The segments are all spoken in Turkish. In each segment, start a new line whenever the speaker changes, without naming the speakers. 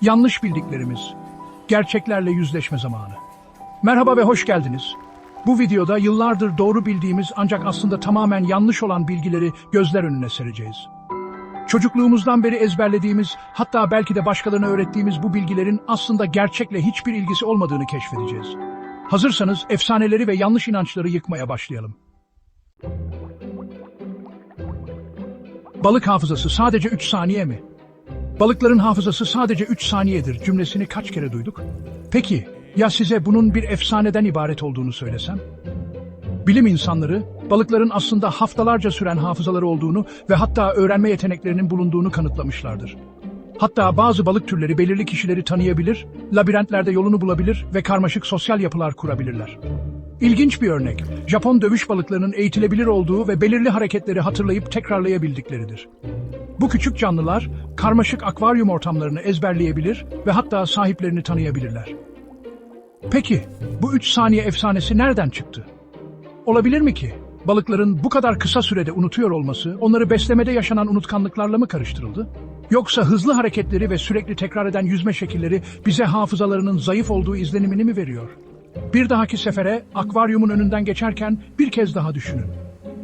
Yanlış bildiklerimiz, gerçeklerle yüzleşme zamanı. Merhaba ve hoş geldiniz. Bu videoda yıllardır doğru bildiğimiz ancak aslında tamamen yanlış olan bilgileri gözler önüne sereceğiz. Çocukluğumuzdan beri ezberlediğimiz, hatta belki de başkalarına öğrettiğimiz bu bilgilerin aslında gerçekle hiçbir ilgisi olmadığını keşfedeceğiz. Hazırsanız efsaneleri ve yanlış inançları yıkmaya başlayalım. Balık hafızası sadece 3 saniye mi? Balıkların hafızası sadece 3 saniyedir cümlesini kaç kere duyduk? Peki ya size bunun bir efsaneden ibaret olduğunu söylesem? Bilim insanları balıkların aslında haftalarca süren hafızaları olduğunu ve hatta öğrenme yeteneklerinin bulunduğunu kanıtlamışlardır. Hatta bazı balık türleri belirli kişileri tanıyabilir, labirentlerde yolunu bulabilir ve karmaşık sosyal yapılar kurabilirler. İlginç bir örnek, Japon dövüş balıklarının eğitilebilir olduğu ve belirli hareketleri hatırlayıp tekrarlayabildikleridir. Bu küçük canlılar karmaşık akvaryum ortamlarını ezberleyebilir ve hatta sahiplerini tanıyabilirler. Peki, bu 3 saniye efsanesi nereden çıktı? Olabilir mi ki? Balıkların bu kadar kısa sürede unutuyor olması, onları beslemede yaşanan unutkanlıklarla mı karıştırıldı? Yoksa hızlı hareketleri ve sürekli tekrar eden yüzme şekilleri bize hafızalarının zayıf olduğu izlenimini mi veriyor? Bir dahaki sefere akvaryumun önünden geçerken bir kez daha düşünün.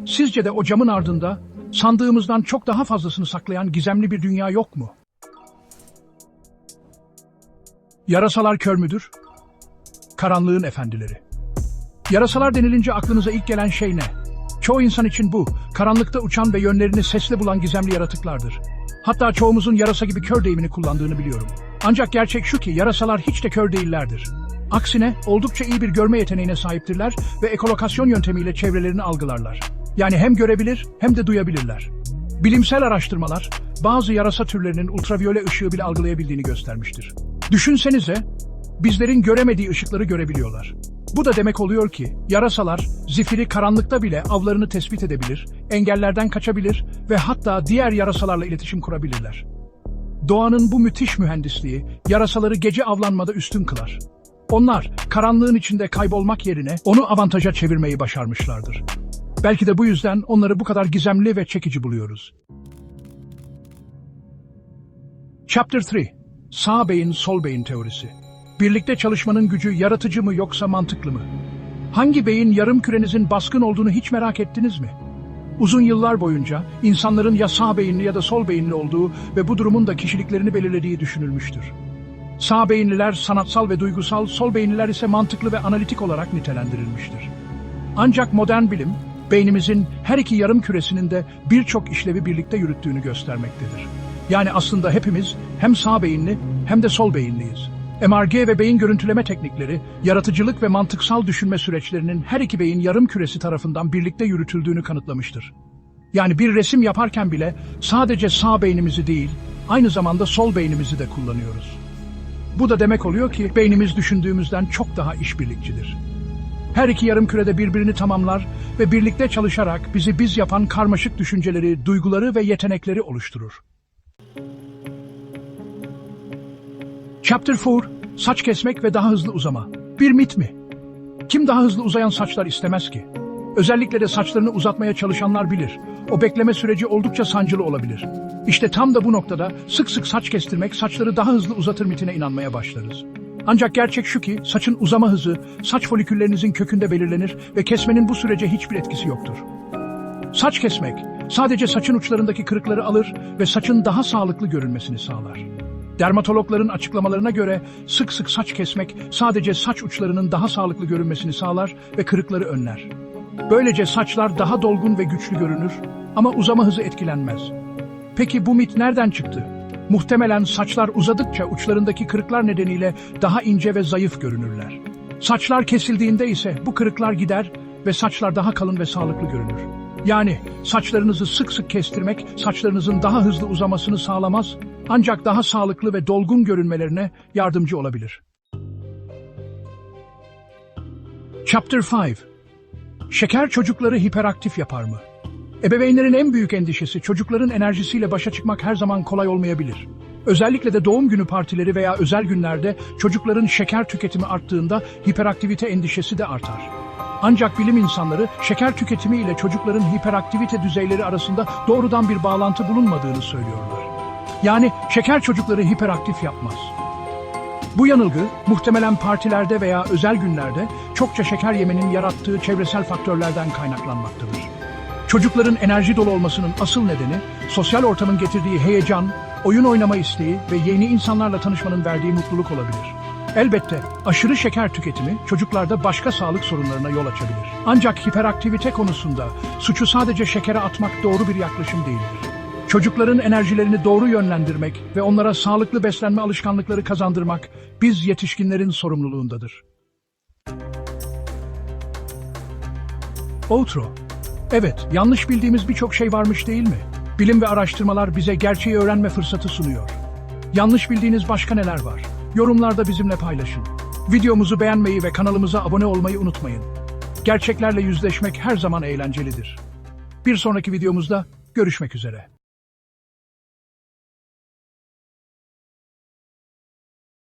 Sizce de o camın ardında sandığımızdan çok daha fazlasını saklayan gizemli bir dünya yok mu? Yarasalar kör müdür? Karanlığın efendileri. Yarasalar denilince aklınıza ilk gelen şey ne? Çoğu insan için bu, karanlıkta uçan ve yönlerini sesle bulan gizemli yaratıklardır. Hatta çoğumuzun yarasa gibi kör deyimini kullandığını biliyorum. Ancak gerçek şu ki yarasalar hiç de kör değillerdir. Aksine oldukça iyi bir görme yeteneğine sahiptirler ve ekolokasyon yöntemiyle çevrelerini algılarlar. Yani hem görebilir hem de duyabilirler. Bilimsel araştırmalar bazı yarasa türlerinin ultraviyole ışığı bile algılayabildiğini göstermiştir. Düşünsenize, bizlerin göremediği ışıkları görebiliyorlar. Bu da demek oluyor ki yarasalar zifiri karanlıkta bile avlarını tespit edebilir, engellerden kaçabilir ve hatta diğer yarasalarla iletişim kurabilirler. Doğanın bu müthiş mühendisliği yarasaları gece avlanmada üstün kılar. Onlar karanlığın içinde kaybolmak yerine onu avantaja çevirmeyi başarmışlardır. Belki de bu yüzden onları bu kadar gizemli ve çekici buluyoruz. Chapter 3 Sağ beyin, sol beyin teorisi. Birlikte çalışmanın gücü yaratıcı mı yoksa mantıklı mı? Hangi beyin yarım kürenizin baskın olduğunu hiç merak ettiniz mi? Uzun yıllar boyunca insanların ya sağ beyinli ya da sol beyinli olduğu ve bu durumun da kişiliklerini belirlediği düşünülmüştür. Sağ beyinliler sanatsal ve duygusal, sol beyinliler ise mantıklı ve analitik olarak nitelendirilmiştir. Ancak modern bilim, beynimizin her iki yarım küresinin de birçok işlevi birlikte yürüttüğünü göstermektedir. Yani aslında hepimiz hem sağ beyinli hem de sol beyinliyiz. MRG ve beyin görüntüleme teknikleri, yaratıcılık ve mantıksal düşünme süreçlerinin her iki beyin yarım küresi tarafından birlikte yürütüldüğünü kanıtlamıştır. Yani bir resim yaparken bile sadece sağ beynimizi değil, aynı zamanda sol beynimizi de kullanıyoruz. Bu da demek oluyor ki beynimiz düşündüğümüzden çok daha işbirlikçidir. Her iki yarım kürede birbirini tamamlar ve birlikte çalışarak bizi biz yapan karmaşık düşünceleri, duyguları ve yetenekleri oluşturur. Chapter 4 Saç kesmek ve daha hızlı uzama. Bir mit mi? Kim daha hızlı uzayan saçlar istemez ki? Özellikle de saçlarını uzatmaya çalışanlar bilir. O bekleme süreci oldukça sancılı olabilir. İşte tam da bu noktada sık sık saç kestirmek saçları daha hızlı uzatır mitine inanmaya başlarız. Ancak gerçek şu ki saçın uzama hızı saç foliküllerinizin kökünde belirlenir ve kesmenin bu sürece hiçbir etkisi yoktur. Saç kesmek sadece saçın uçlarındaki kırıkları alır ve saçın daha sağlıklı görünmesini sağlar. Dermatologların açıklamalarına göre sık sık saç kesmek sadece saç uçlarının daha sağlıklı görünmesini sağlar ve kırıkları önler. Böylece saçlar daha dolgun ve güçlü görünür ama uzama hızı etkilenmez. Peki bu mit nereden çıktı? Muhtemelen saçlar uzadıkça uçlarındaki kırıklar nedeniyle daha ince ve zayıf görünürler. Saçlar kesildiğinde ise bu kırıklar gider ve saçlar daha kalın ve sağlıklı görünür. Yani saçlarınızı sık sık kestirmek saçlarınızın daha hızlı uzamasını sağlamaz ancak daha sağlıklı ve dolgun görünmelerine yardımcı olabilir. Chapter 5 Şeker çocukları hiperaktif yapar mı? Ebeveynlerin en büyük endişesi çocukların enerjisiyle başa çıkmak her zaman kolay olmayabilir. Özellikle de doğum günü partileri veya özel günlerde çocukların şeker tüketimi arttığında hiperaktivite endişesi de artar. Ancak bilim insanları şeker tüketimi ile çocukların hiperaktivite düzeyleri arasında doğrudan bir bağlantı bulunmadığını söylüyorlar. Yani şeker çocukları hiperaktif yapmaz. Bu yanılgı muhtemelen partilerde veya özel günlerde çokça şeker yemenin yarattığı çevresel faktörlerden kaynaklanmaktadır. Çocukların enerji dolu olmasının asıl nedeni sosyal ortamın getirdiği heyecan, oyun oynama isteği ve yeni insanlarla tanışmanın verdiği mutluluk olabilir. Elbette aşırı şeker tüketimi çocuklarda başka sağlık sorunlarına yol açabilir. Ancak hiperaktivite konusunda suçu sadece şekere atmak doğru bir yaklaşım değildir. Çocukların enerjilerini doğru yönlendirmek ve onlara sağlıklı beslenme alışkanlıkları kazandırmak biz yetişkinlerin sorumluluğundadır. Outro. Evet, yanlış bildiğimiz birçok şey varmış değil mi? Bilim ve araştırmalar bize gerçeği öğrenme fırsatı sunuyor. Yanlış bildiğiniz başka neler var? Yorumlarda bizimle paylaşın. Videomuzu beğenmeyi ve kanalımıza abone olmayı unutmayın. Gerçeklerle yüzleşmek her zaman eğlencelidir. Bir sonraki videomuzda görüşmek üzere.